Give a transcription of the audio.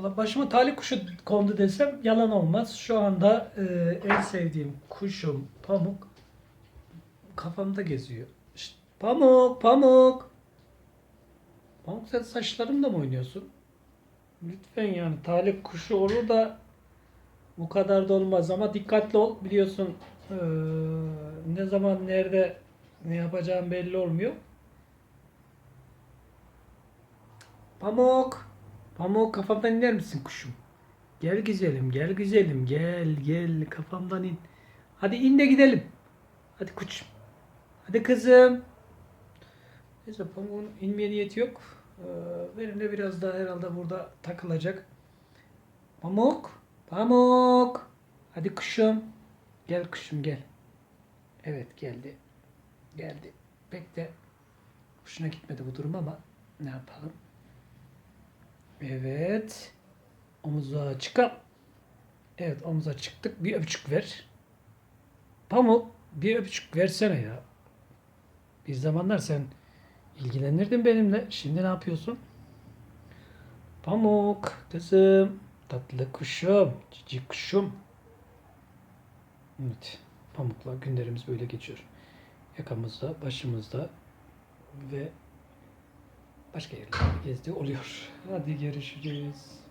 Valla başıma talih kuşu kondu desem yalan olmaz. Şu anda e, en sevdiğim kuşum Pamuk kafamda geziyor. Şşt, pamuk, Pamuk. Pamuk sen saçlarımla mı oynuyorsun? Lütfen yani talih kuşu olur da bu kadar da olmaz ama dikkatli ol biliyorsun e, ne zaman nerede ne yapacağım belli olmuyor. Pamuk. Pamuk kafamdan iner misin kuşum? Gel güzelim, gel güzelim, gel gel kafamdan in. Hadi in de gidelim. Hadi kuçum. Hadi kızım. Neyse pamuğun inmeye niyeti yok. Ee, benim de biraz daha herhalde burada takılacak. Pamuk, pamuk. Hadi kuşum. Gel kuşum gel. Evet geldi. Geldi. Pek de hoşuna gitmedi bu durum ama ne yapalım. Evet. Omuza çıkalım. Evet omuza çıktık. Bir öpücük ver. Pamuk bir öpücük versene ya. Bir zamanlar sen ilgilenirdin benimle. Şimdi ne yapıyorsun? Pamuk kızım. Tatlı kuşum. Cici kuşum. Evet. Pamukla günlerimiz böyle geçiyor. Yakamızda, başımızda ve başka yerlerde gezdiği oluyor. Hadi görüşürüz.